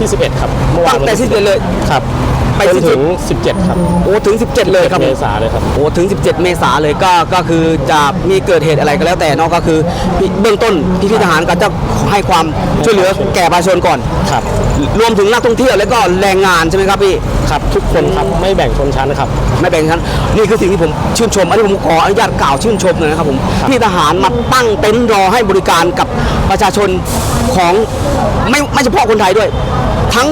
ที่ 11 ครับเมื่อวานตั้งแต่วันที่เดือนเลย ครับไปไปที่ถึง 17 ครับโอ้ถึง 17 เลยครับเมษาเลยครับ โอ้ถึง 17 เมษาเลยก็ก็คือจะมีเกิดเหตุอะไรก็แล้วแต่เนอกก็คือพี่เบื้องต้นพี่พี่ทหารก็จะให้ความช่วยเหลือแก่ประชาชนก่อน ครับ รวมถึงนักท่องเที่ยวแล้วก็แรงงานใช่ไหมครับพี่ ครับทุกคนครับไม่แบ่งชนชั้นครับ ไม่แบ่งชั้นนี่คือสิ่งที่ผมชื่นชม อันนี้ผมขออนุญาตกล่าวชื่นชมเลยนะครับผมครับที่ทหารมาตั้งเต็นท์รอให้บริการกับประชาชนของไม่ไม่เฉพาะคนไทยด้วย ทั้ง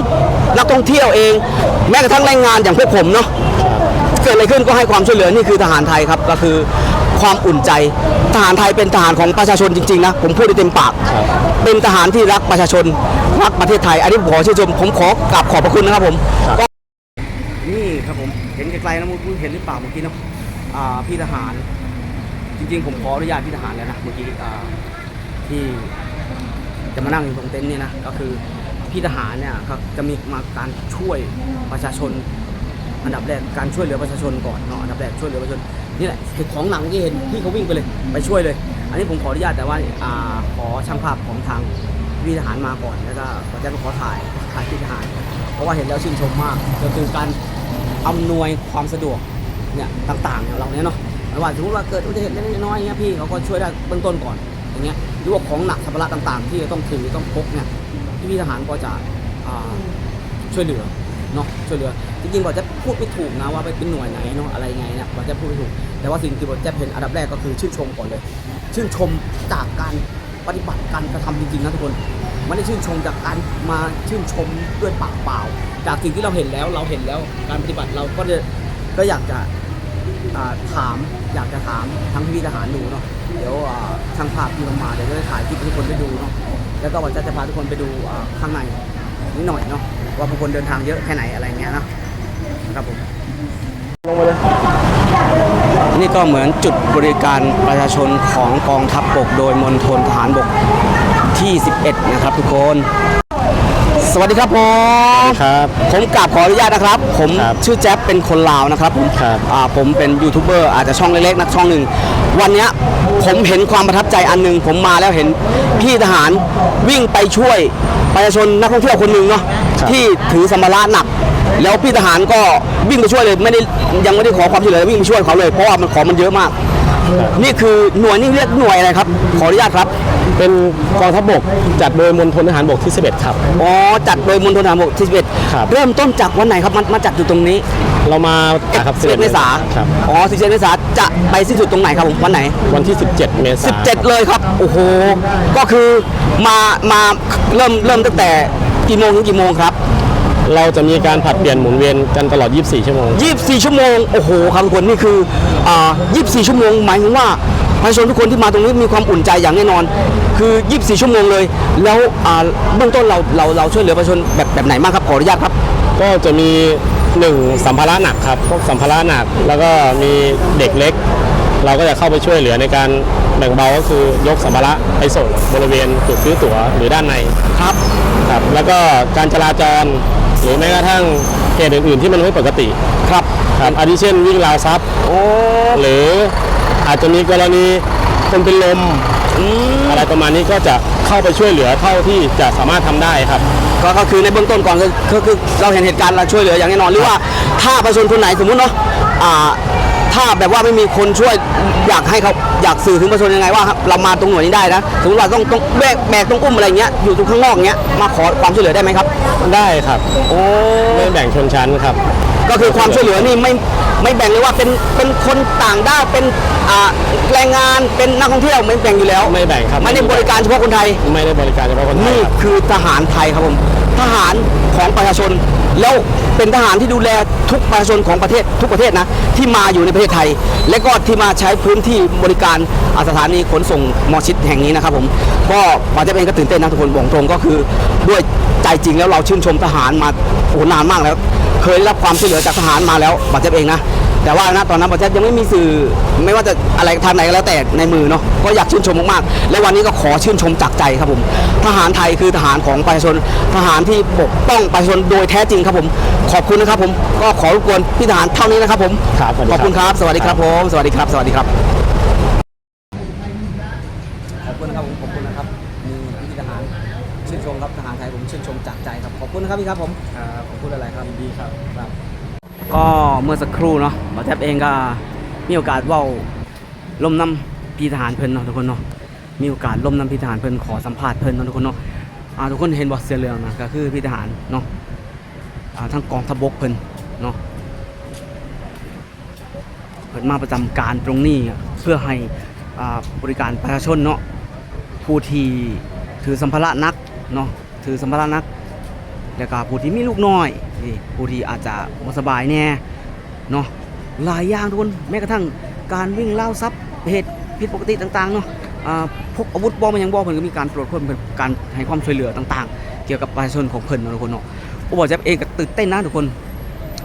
นักท่องเที่ยวเอง แม้กระทั่งแรงงานอย่างพวกผมเนาะเกิดอะไรขึ้นก็ให้ความช่วยเหลือนี่คือทหารไทยครับก็คือความอุ่นใจทหารไทยเป็นทหารของประชาชนจริงๆนะผมพูดได้เต็มปากครับเป็นทหารที่รักประชาชนรักประเทศไทย อันนี้ผมขอชื่นชมผมขอกราบขอบพระคุณนะครับผมครับก็นี่ครับผมเห็นไกลๆนะมุณเห็นหรือเปล่าเมื่อกี้เนาะอ่าพี่ทหาร จริงๆ ผมขออนุญาตพี่ทหารแล้วนะเมื่อกี้อ่าที่จะมานั่งอยู่ตรงเต็นท์เนี่ยนะก็คือ พี่ทหารเนี่ยครับจะมีมาการช่วยประชาชน อันดับแรกการช่วยเหลือประชาชนก่อนเนาะอันดับแรกช่วยเหลือประชาชนนี่แหละเห็นของหนังที่เห็นพี่เขาวิ่งไปเลยไปช่วยเลย อันนี้ผมขออนุญาตแต่ว่าอ่าขอช่างภาพของทางพี่ทหารมาก่อนแล้วก็ขอแจ้งขอถ่ายถ่ายพี่ทหาร เพราะว่าเห็นแล้วชื่นชมมากก็คือการอำนวยความสะดวกเนี่ยต่างๆอย่างเราเนี่ยเนาะไม่ว่าสมมติว่าเกิดอุบัติเหตุเล็กๆน้อยๆเงี้ยพี่เขาก็ช่วยได้เบื้องต้นก่อนอย่างเงี้ยหรือว่าของหนักสัมภาระต่างๆ ที่จะต้องถือต้องพกเนี่ย พี่พี่ทหารก็จะอ่าช่วยเหลือเนาะช่วยเหลือจริงๆบอกจะพูดไม่ถูกนะว่าไปเป็นหน่วยไหนเนาะอะไรไงเนี่ยบอกจะพูดไม่ถูก แต่ว่าสิ่งที่บอกจะเห็นอันดับแรกก็คือชื่นชมก่อนเลย ชื่นชมจากการปฏิบัติการกระทำจริงๆนะทุกคนไม่ได้ชื่นชมจากการมาชื่นชมด้วยปากเปล่า จากสิ่งที่เราเห็นแล้วเราเห็นแล้วการปฏิบัติเราก็จะก็อยากจะอ่าถามอยากจะถามทั้งพี่ทหารดูเนาะเดี๋ยวอ่าช่างภาพที่ลงมาเดี๋ยวจะได้ถ่ายคลิปให้ทุกคนได้ดูเนาะ แล้วก็วันจะจะพาทุกคนไปดูข้างในนิดหน่อยเนาะว่าผู้คนเดินทางเยอะแค่ไหนอะไรเงี้ยนะครับผมลงมาเลยนี่ก็เหมือนจุดบริการประชาชนของกองทัพบกโดยมณฑลทหารบกที่ 11 นะครับทุกคน วัสดีครับผมครับ ผมกราบขออนุญาตนะครับ ผมครับชื่อแจ๊บเป็นคนลาวนะครับผมครับ อ่าผมเป็นยูทูบเบอร์อาจจะช่องเล็กๆนักช่องหนึ่งวันเนี้ยผมเห็นความประทับใจอันหนึงผมมาแล้วเห็นพี่ทหารวิ่งไปช่วยประชาชนนักท่องเที่ยวคนหนึ่งเนาะครับที่ถือสัมภาระหนัก แล้วพี่ทหารก็วิ่งไปช่วยเลยไม่ได้ยังไม่ได้ขอความช่วยเหลือวิ่งไปช่วยเขาเลยเพราะว่ามันของมันเยอะมากนี่คือหน่วยนี่เรียกหน่วยอะไรครับ ขออนุญาตครับ เป็นกองทัพบกจัดโดยมณฑลทหารบกที่ 11 ครับ อ๋อ จัดโดยมณฑลทหารบกที่ครับ11เริ่มต้นจากวันไหนครับมามาจัดอยู่ตรงนี้ เรามาอะครับ11เมษาครับอ๋อ11เมษาจะไปสิ้นสุดตรงไหนครับผมวันไหน วันที่ 17 เมษายน17 เลยครับ โอ้โห ก็คือมามาเริ่มเริ่มตั้งแต่กี่โมงถึงกี่โมงครับ เราจะมีการผลัดเปลี่ยนหมุนเวียนกันตลอด 24 ชั่วโมง 24 ชั่วโมง โอ้โหครับทุกคนนี่คืออ่า24 ชั่วโมงหมายถึงว่าประชาชนทุกคนที่มาตรงนี้มีความอุ่นใจอย่างแน่นอน คือ 24 ชั่วโมงเลย แล้วอ่าเบื้องต้นเราเราเราช่วยเหลือประชาชนแบบแบบไหนบ้างครับขออนุญาตครับ ก็จะมีหนึ่งสัมภาระหนักครับพวกสัมภาระหนักแล้วก็มีเด็กเล็ก เราก็จะเข้าไปช่วยเหลือในการแบ่งเบาก็คือยกสัมภาระไปส่งบริเวณจุดซื้อตั๋วหรือด้านในครับครับ แล้วก็การจราจรหรือแม้กระทั่งเหตุอื่น ๆ ที่มันไม่ปกติครับครับอาทิเช่นวิ่งราวทรัพย์โอ้หรืออาจจะมีกรณีคนเป็นลมอืมอะไรประมาณนี้ก็จะเข้าไปช่วยเหลือเท่าที่จะสามารถทำได้ครับ ก็ก็คือในเบื้องต้นก่อนก็ก็คือเราเห็นเหตุการณ์เราช่วยเหลืออย่างแน่นอนหรือว่าถ้าประชาชนคนไหนสมมุติเนาะอ่า ถ้าแบบว่าไม่มีคนช่วยอยากให้เขาอยากสื่อถึงประชาชนยังไงว่าเรามาตรงหน่วยนี้ได้นะสมมติว่าต้องต้องแบกแบกต้องอุ้มอะไรเงี้ยอยู่ตรงข้างนอกเงี้ยมาขอความช่วยเหลือได้ไหมครับ ได้ครับโอ้ไม่แบ่งชนชั้นครับ ก็คือความช่วยเหลือนี่ไม่ไม่แบ่งเลยว่าเป็นเป็นคนต่างด้าวเป็นอ่าแรงงานเป็นนักท่องเที่ยวไม่แบ่งอยู่แล้วไม่แบ่งครับไม่ได้บริการเฉพาะคนไทย ไม่ได้บริการเฉพาะคนไทยนี่ครับคือทหารไทยครับผมทหารของประชาชน แล้วเป็นทหารที่ดูแลทุกประชาชนของประเทศทุกประเทศนะที่มาอยู่ในประเทศไทย และก็ที่มาใช้พื้นที่บริการอ่าสถานีขนส่งมอชิดแห่งนี้นะครับผมก็ปาเจะเองก็ตื่นเต้นนะทุกคนบอกตรงก็คือ ด้วยใจจริงแล้วเราชื่นชมทหารมาโอ้นานมากแล้ว เคยได้รับความช่วยเหลือจากทหารมาแล้วปาเจ็บเองนะ แต่ว่านะตอนนั้นประเทศยังไม่มีสื่อไม่ว่าจะอะไรทางไหนก็แล้วแต่ในมือเนาะก็อยากชื่นชมมากๆ และวันนี้ก็ขอชื่นชมจากใจครับผม ทหารไทยคือทหารของประชาชนทหารที่ปกป้องประชาชนโดยแท้จริงครับผม ขอบคุณนะครับผมก็ขอรบกวนพี่ทหารเท่านี้นะครับผมครับสวัสดีขอบคุณครับ สวัสดีครับครับผมสวัสดีครับ สวัสดีครับขอบคุณครับผมขอบคุณนะครับมีพี่ทหารชื่นชมครับทหารไทยผมชื่นชมจากใจครับขอบอบคุณนะครับพี่ครับผมครับขอบคุณอะไรครับดีครับครับ ก็เมื่อสักครู่เนาะหมอแจ๊บเองก็มีโอกาสว่าล่มน้ำพีทหารเพิ่นเนาะทุกคนเนาะมีโอกาสล่มน้ำพีทหารเพิ่นขอสัมภาษณ์เพิ่นเนาะทุกคนเนาะอ่าทุกคนเห็นบ่เสือเหลืองนะก็คือพีทหารเนาะอ่าทั้งกองทัพบกเพิ่นเนาะเพิ่นมาประจำการตรงนี้เพื่อให้อ่าบริการประชาชนเนาะผู้ที่ถือสัมภาระนักเนาะถือสัมภาระนัก แล้วก็ผู้ที่มีลูกน้อยนี่ผู้ที่อาจจะบ่สบายแน่เนาะหลายอย่างทุกคนแม้กระทั่งการวิ่งเล่าทรัพย์เหตุผิดปกติต่างๆเนาะอ่าพกอาวุธบอมมันยังบอเพิ่นก็มีการตรวจค้นเพิ่นการให้ความช่วยเหลือต่างๆ เกี่ยวกับประชาชนของเพิ่นเนะทุกคนเนาะโอ้บอกแจ๊บเองก็ตื่นเต้นนะทุกคน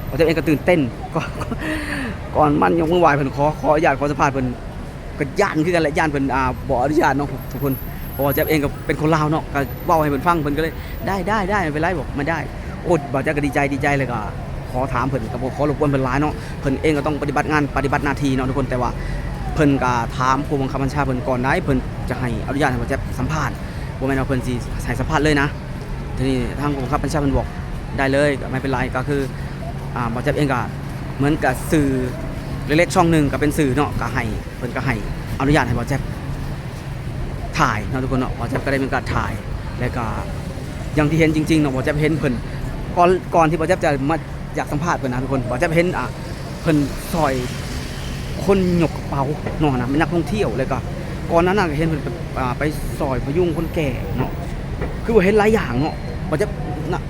บอกแจ๊บเองก็ตื่นเต้นก่อนก่อนมันยังวุ่นวายเพิ่นขอขออนุญาตขอสัมภาษณ์เพิ่นก็ย่านคือกันแหละย่านเพิ่นอ่าบ่อนุญาตเนาะทุกคน เพราะว่าแจ๊บเองก็เป็นคนลาวเนาะก็เว้าให้เพิ่นฟังเพิ่นก็เลยได้ได้ได้ไม่เป็นไรบอกไม่ได้โอ้บ่าวแจ๊กก็ดีใจดีใจเลยก็ขอถามเพิ่นกับขอรบกวนเพิ่นหลายเนาะเพิ่นเองก็ต้องปฏิบัติงานปฏิบัติหน้าที่เนาะทุกคนแต่ว่าเพิ่นก็ถามผู้บังคับบัญชาเพิ่นก่อนได้เพิ่นจะให้อนุญาตให้บ่าวแจ๊กสัมภาษณ์บ่แม่นว่าเพิ่นสิให้สัมภาษณ์เลยนะทีนี้ทางผู้บังคับบัญชาเพิ่นบอกได้เลยก็ไม่เป็นไรก็คืออ่าบ่าวแจ๊กเองก็เหมือนกับสื่อเล็กๆช่องหนึงก็เป็นสื่อเนาะก็ให้เพิ่นก็ให้อนุญาตให้บ่าวแจ๊ก ถ่ายนะทุกคนเนาะบ่าวแจ๊กก็ได้มีการถ่ายแล้วก็อย่างที่เห็นจริงๆเนาะบ่าวแจ๊กเห็นเพิ่นก่อนก่อนที่บอแจ๊บจะมาอยากสัมภาษณ์เพิ่นนะทุกคนบอแจ๊บเห็นอะเพิ่นซอยคนหยกกระเป๋าเนาะนะเป็นนักท่องเที่ยวเลยก็ก่อนนั้นน่ะก็เห็นเพิ่นไปซอยพยุงคนแก่เนาะคือว่าเห็นหลายอย่างเนาะบอแจ๊บน่ะ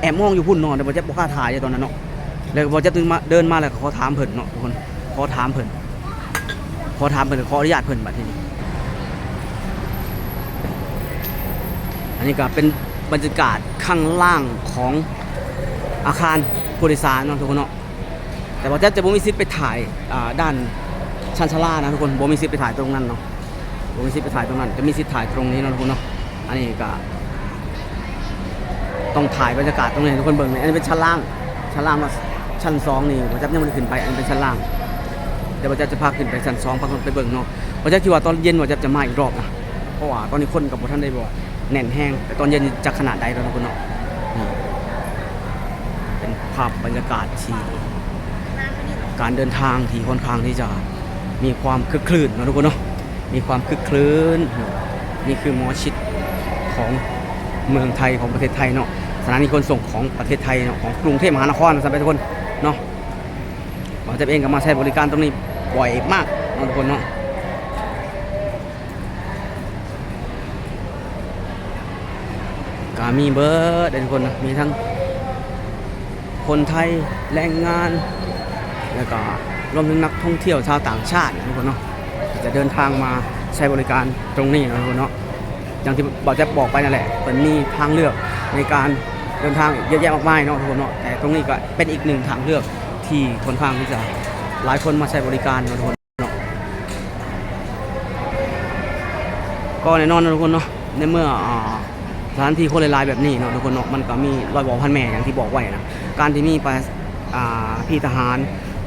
แอบมองอยู่พุ่นเนาะแต่บอแจ๊บบ่กล้าถ่ายเลยตอนนั้นเนาะแล้วบอแจ๊บตึงมาเดินมาแล้วขอถามเพิ่นเนาะทุกคนขอถามเพิ่นขอถามเพิ่นขออนุญาตเพิ่นบัดทีนี้ อันนี้ก็เป็นบรรยากาศข้างล่างของอาคารผู้โดยสารนะทุกคนเนาะแต่ว่าจะจะบ่มีสิทธิ์ไปถ่ายาด้านชั้นชลานะทุกคนบ่มีสิทธิ์ไปถ่ายตรงนั้นเนาะบ่มีสิทธิ์ไปถ่ายตรงนั้นจะมีสิทธิ์ถ่ายตรงนี้นะทุกคนเนาะอันนี้ก็ต้องถ่ายบรรยากาศตรงนี้ทุกคนเบิ่งเลยอันนี้เป็นชั้นล่างชั้นล่างมาชั้นสองนี่ผมจะยังไม่ได้ขึ้นไปอันนี้เป็นชั้นล่างเดี๋ยวผมจะจะพาขึ้นไปชั้นสองพาคนไปเบิ่งเนาะผมจะคิดว่าตอนเย็นผมจะจะมาอีกรอบนะเพราะว่าตอนนี้คนกับท่านได้บอก แน่นแห้งแต่ตอนเย็นจะขนาดใดแล้วคุณเนาะเป็นภาพบรรยากาศที่การเดินทางที่ค่อนข้างที่จะมีความคึกคลื่นนะทุกคนเนาะมีความคึกคลื่นนี่คือหมอชิดของเมืองไทยของประเทศไทยเนาะสถานีขนส่งของประเทศไทยเนาะของกรุงเทพมหานครนะสำหรับทุกคนเนาะเราจะเองก็มาใช้บริการตรงนี้บ่อยมากนะทุกคนเนาะ ก็มีเบิร์ดทุกคนนะมีทั้งคนไทยแรงงาน แล้วก็รวมถึงนักท่องเที่ยวชาวต่างชาติทุกคนเนาะจะเดินทางมาใช้บริการตรงนี้นะทุกคนเนาะอย่างที่บอกจะบอกไปนั่นแหละมันมีทางเลือกในการเดินทางเยอะแยะมากมายเนาะทุกคนเนาะแต่ตรงนี้ก็เป็นอีกหนึ่งทางเลือกที่ค่อนข้างที่จะหลายคนมาใช้บริการนะทุกคนเนาะก็แน่นอนนะทุกคนเนาะในเมื่ออ สถานที่คนหลายๆแบบนี้เนาะทุกคนเนาะมันก็มีรอยบอกพันแม่อย่างที่บอกไว้นะการที่มีประอ่าพี่ทหาร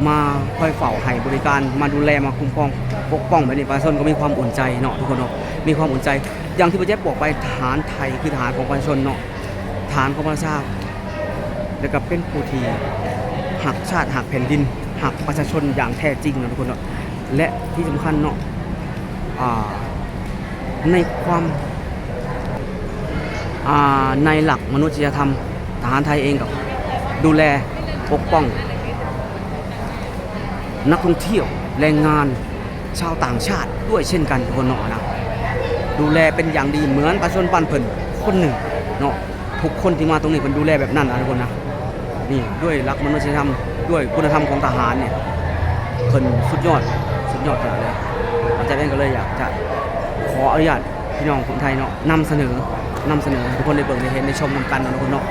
มาคอยเฝ้าให้บริการมาดูแลมาคุ้มครองปกป้องแบบนี้ประชาชนก็มีความอุ่นใจเนาะทุกคนเนาะมีความอุ่นใจ อย่างที่ประเจ๊บอกไปทหารไทยคือทหารของประชาชนเนาะทหารของประชาชาติแล้วก็เป็นผู้ที่หักชาติหักแผ่นดินหักประชาชนอย่างแท้จริงเนาะทุกคนเนาะและที่สำคัญเนาะในความ ในหลักมนุษยธรรมทหารไทยเองกับดูแลปกป้อง นักท่องเที่ยวแรงงานชาวต่างชาติด้วยเช่นกันทุกคนเนาะนะดูแลเป็นอย่างดีเหมือนประชาชนบ้านเพิ่นคนหนึ่งเนาะทุกคนที่มาตรงนี้เพิ่นดูแลแบบนั้นนะทุกคนนะนี่ด้วยหลักมนุษยธรรมด้วยคุณธรรมของทหารเนี่ยเพิ่นสุดยอดสุดยอดขนาดเลยอาจารย์เองก็เลยอยากจะขออนุญาตพี่น้องคนไทยเนาะนำเสนอ นำเสนอทุกคนได้เบิ่งได้เห็นได้ชมนำกันนะทุกคนเนาะ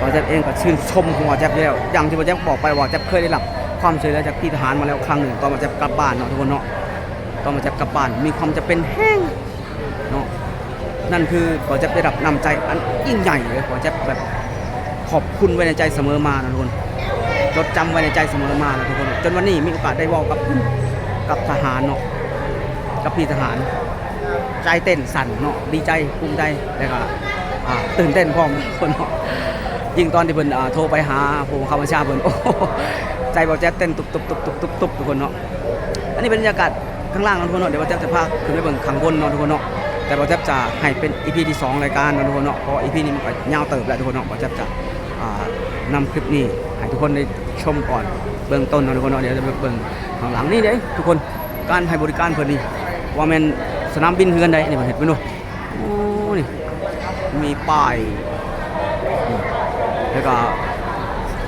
ว่าแจ๊บเองก็ชื่นชมของว่าแจ๊บแล้วอย่างที่ว่าแจ๊บบอกไปว่าแจ๊บเคยได้รับความช่วยเหลือจากพี่ทหารมาแล้วครั้งหนึ่งตอนมาแจ๊บกลับบ้านเนาะทุกคนเนาะตอนมาแจ๊บกลับบ้านมีความจะเป็นแห้งเนาะนั่นคือขอแจ๊บได้รับนำใจอันยิ่งใหญ่เลยขอแจ๊บแบบขอบคุณไว้ในใจเสมอมานะทุกคนจดจำไว้ในใจเสมอมานะทุกคนจนวันนี้มีโอกาสได้ว่ากับกับทหารเนาะกับพี่ทหาร ใจเต้นสั่นเนาะดีใจภูมิใจแล้วก็อ่อ่าตื่นเต้นพร้อมทุกคนเนาะยิ่งตอนที่เพิ่นโทรไปหาผู้บังคับบัญชาเพิ่นโอ้ใจบ่แจ๊เต้นตุบตุบตุบตุบตุบตุบทุกคนเนาะอันนี้เป็นบรรยากาศข้างล่างนะทุกคนเนาะเดี๋ยวบ่แจ๊จะพาขึ้นไปเบิ่งข้างบนเนาะทุกคนเนาะแต่บ่แจ๊จะให้เป็น EP ที่สองรายการเนาะทุกคนเนาะเพราะ EP นี้มันก็ยาวเติบแล้วทุกคนเนาะบ่แจ๊จะนำคลิปนี้ให้ทุกคนได้ชมก่อนเบื้องต้นเนาะทุกคนเนาะเดี๋ยวจะไปเบิ่งข้างหลังนี่เด้ทุกคนการให้บริการเพิ่นนี่ว่าแม่น สนามบินเฮือนใดนี่บ่เห็นไปเนาะโอ้นี่มีป้ายแล้วก็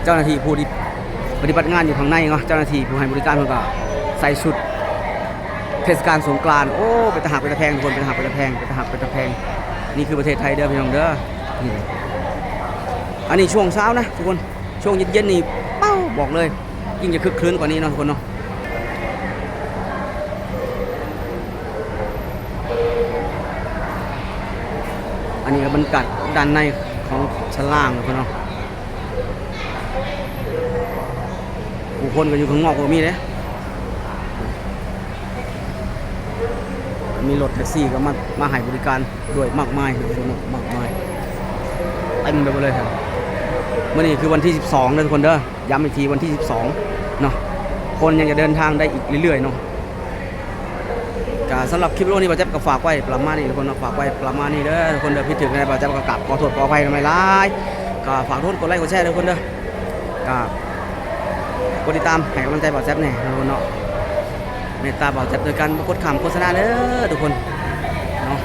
เจ้าหน้าที่ผู้ที่ปฏิบัติงานอยู่ข้างในเนาะเจ้าหน้าที่ผู้ให้บริการเพิ่นก็ใส่ชุดเทศกาลสงกรานต์โอ้เป็นตะหักเป็นตะแพงทุกคนเป็นตะหักเป็นตะแพงเป็นตะหักเป็นตะแพงนี่คือประเทศไทยเด้อพี่น้องเด้อนี่อันนี้ช่วงเช้านะทุกคนช่วงเย็นๆนี่เป้าบอกเลยยิ่งจะคึกคืนกว่านี้เนาะทุกคนเนาะ อันนี้ก็บรรยากาศด้านในของชั้นล่างทุกคนเนาะผู้คนก็อยู่ข้างนอกก็มีเลยมีรถแท็กซี่ก็มามาให้บริการด้วยมากมายทุกคนเนาะมากมายเต็มไปหมดเลยครับเมื่อนี้คือวันที่ 12นะทุกคนเด้อย้ำอีกทีวันที่ 12เนาะคนยังจะเดินทางได้อีกเรื่อยๆเนาะ ก็สำหรับคลิปวิดีโอนี้บาเจ็บก็ฝากไว้ประมาณนี้ทุกคนเนาะฝากไว้ประมาณนี้เด้อทุกคนเด้อพี่ถึงในบาเจ็บก็กลับขอโทษขออภัยทำไมร้ายก็ฝากทุกคนกดไลค์กดแชร์ทุกคนเด้อก็กดติดตามให้กำลังใจบ่าวแจ๊บแหน่ทุกคนเนาะเมตตาบ่าวแจ๊บโดยการกดขำโฆษณาเด้อทุกคนเนาะ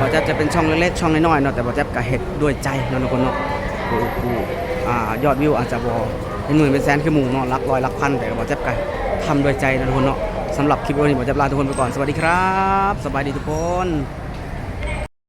บ่าวแจ๊บจะเป็นช่องเล็กๆช่องน้อยๆเนาะแต่บ่าวแจ๊บก็เฮ็ดด้วยใจเนาะทุกคนเนาะกูกูอ่ายอดวิวอาจจะบ่เป็นหมื่นเป็นแสนคือหมู่เนาะหลักร้อยหลักพันแต่บ่าวแจ๊บก็ทำด้วยใจนะทุกคนเนาะ สำหรับคลิปวันนี้ผมจะลาทุกคนไปก่อน สวัสดีครับ สบายดีทุกคน